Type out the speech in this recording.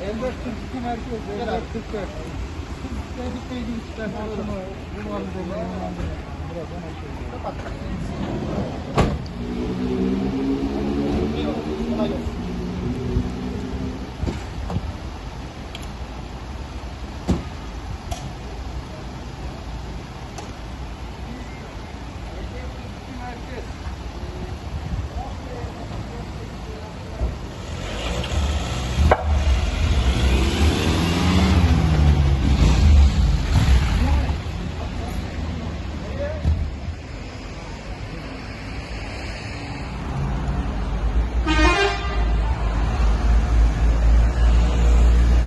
54 42 merkez 54 44. Dedikleri gibi çıkartalım. Bu var bu var.